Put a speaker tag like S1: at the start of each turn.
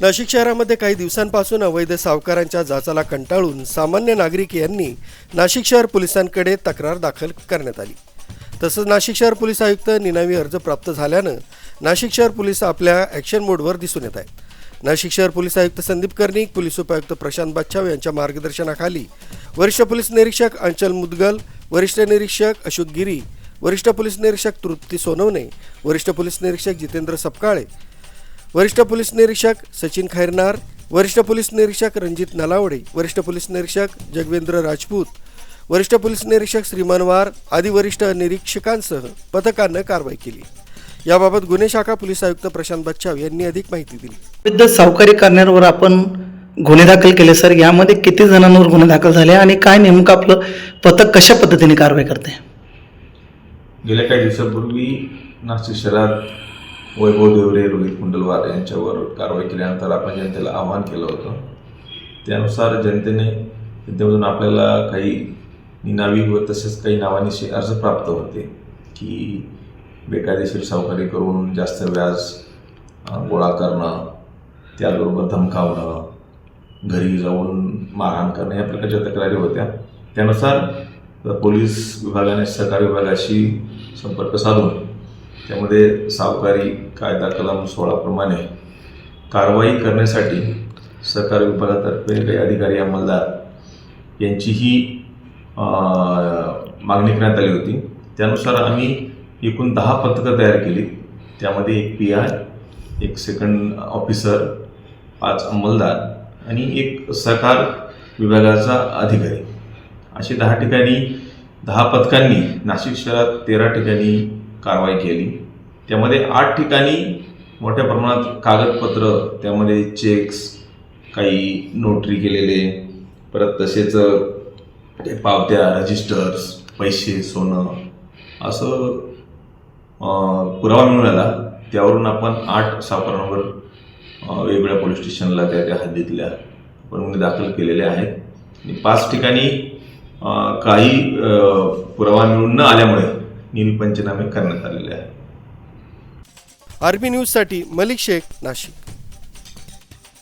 S1: नाशिक शहरामध्ये काही दिवसांपासून अवैध सावकारांच्या जाचाला कंटाळून सामान्य नागरिक यांनी नाशिक शहर पोलिसांकडे तक्रार दाखल करण्यात आली. तसंच नाशिक शहर पोलीस आयुक्त निनावी अर्ज प्राप्त झाल्यानं नाशिक शहर पोलीस आपल्या ॲक्शन मोडवर दिसून येत आहेत. नाशिक शहर पोलीस आयुक्त संदीप कर्णिक पोलीस उपायुक्त प्रशांत बाच्छाव यांच्या मार्गदर्शनाखाली वरिष्ठ पोलीस निरीक्षक अंचल मुदगल वरिष्ठ निरीक्षक अशोक गिरी वरिष्ठ पोलीस निरीक्षक तृप्ती सोनवणे वरिष्ठ पोलीस निरीक्षक जितेंद्र सपकाळे वरिष्ठ पोलीस निरीक्षक सचिन खैरनार वरिष्ठ पोलीस निरीक्षक रणजित नलावडे वरिष्ठ पोलीस निरीक्षक जगवेंद्र राजपूत वरिष्ठ पोलीस निरीक्षक श्रीमान वार आदी वरिष्ठ निरीक्षकांसह पथकानं कारवाई केली. याबाबत गुन्हे शाखा पोलीस आयुक्त प्रशांत बच्छाव यांनी अधिक माहिती दिली.
S2: विविध सावकारी करण्यावर आपण गुन्हे दाखल केले सर. यामध्ये किती जणांवर गुन्हे दाखल झाले आणि काय नेमकं आपलं पथक कशा पद्धतीने कारवाई करते?
S3: गेल्या काही दिवसापूर्वी नाशिक शहरात वैभव देवरे रोहित कुंडलवार यांच्यावर कारवाई केल्यानंतर आपण जनतेला आवाहन केलं होतं. त्यानुसार जनतेने जनतेमधून आपल्याला काही निनावी व तसेच काही नावानिशी अर्ज प्राप्त होते की बेकायदेशीर सावकारी करून जास्त व्याज गोळा करणं त्याचबरोबर धमकावणं घरी जाऊन मारहाण करणं या प्रकारच्या तक्रारी होत्या. त्यानुसार पोलीस विभागाने सहकारी विभागाशी संपर्क साधून त्यामध्ये सावकारी कायदा कलम सोळाप्रमाणे कारवाई करण्यासाठी सहकार विभागातर्फे काही अधिकारी अंमलदार यांचीही मागणी करण्यात आली होती. त्यानुसार आम्ही एकूण दहा पथकं तयार केली. त्यामध्ये एक पी आय एक सेकंड ऑफिसर पाच अंमलदार आणि एक सहकार विभागाचा अधिकारी. अशी दहा ठिकाणी दहा पथकांनी नाशिक शहरात तेरा ठिकाणी कारवाई केली. त्यामध्ये आठ ठिकाणी मोठ्या प्रमाणात कागदपत्र त्यामध्ये चेक्स काही नोटरी केलेले परत तसेच ते पावत्या रजिस्टर्स पैसे सोनं असं पुरावा मिळून आला. त्यावरून आपण आठ सापरांवर वेगवेगळ्या पोलीस स्टेशनला त्या त्या हद्दीतल्या आपण गुन्हे दाखल केलेले आहेत. आणि पाच ठिकाणी काही पुरावा मिळून न आल्यामुळे नील पंचनामे करण्यात आलेले आहे
S1: आरबी न्यूजसाठी मलिक शेख नाशिक.